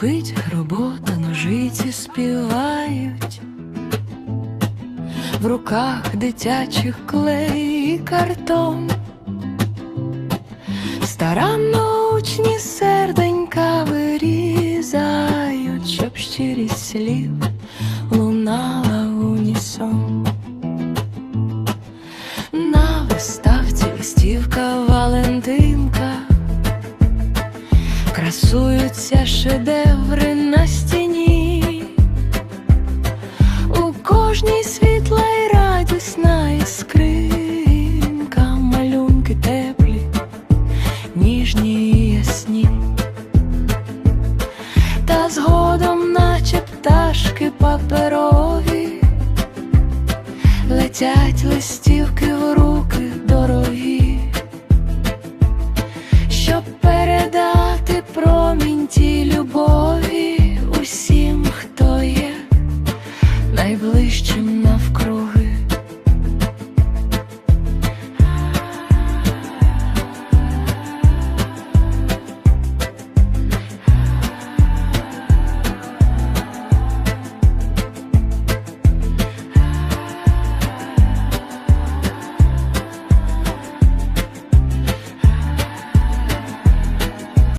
Кипить робота, ножиці співають, в руках дитячих клей і картон. Старанно учні серденька вирізають, щоб щирість слів лунала унісон. На виставці листівка Валентинка, Вішаються шедеври на стіні, у кожній світла й радісна іскринка, малюнки теплі, ніжні і ясні, та згодом, наче пташки паперові, летять листівки в руки.